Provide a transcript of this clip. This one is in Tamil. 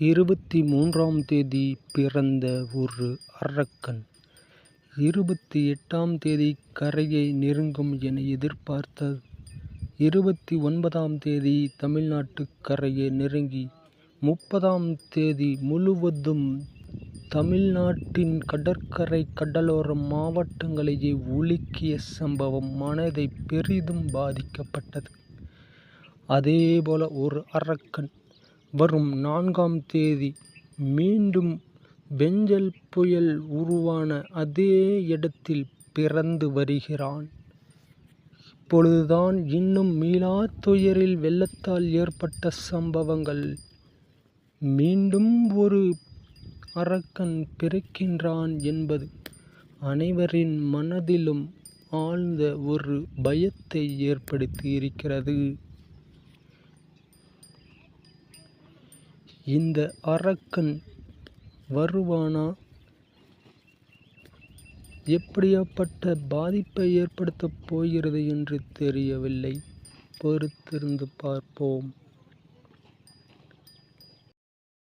இருபத்தி மூன்றாம் தேதி பிறந்த ஒரு அரக்கன். இருபத்தி எட்டாம் தேதி கரையை நெருங்கும் என எதிர்பார்த்தது. இருபத்தி ஒன்பதாம் தேதி தமிழ்நாட்டு கரையை நெருங்கி முப்பதாம் தேதி முழுவதும் தமிழ்நாட்டின் கடற்கரை கடலோர மாவட்டங்களையே உலுக்கிய சம்பவம் மனதை பெரிதும் பாதிக்கப்பட்டது. அதேபோல ஒரு அரக்கன் வரும் நான்காம் தேதி மீண்டும் பெஞ்சல் புயல் உருவான அதே இடத்தில் பிறந்து வருகிறான். இப்பொழுதுதான் இன்னும் மீளா துயரில் வெள்ளத்தால் ஏற்பட்ட சம்பவங்கள். மீண்டும் ஒரு அரக்கன் பிறக்கின்றான் என்பது அனைவரின் மனதிலும் ஆழ்ந்த ஒரு பயத்தை ஏற்படுத்தி இருக்கிறது. இந்த அரக்கன் வருவானா? எப்படியாப்பட்ட பாதிப்பை ஏற்படுத்தப் போகிறது என்று தெரியவில்லை. பொறுத்திருந்து பார்ப்போம்.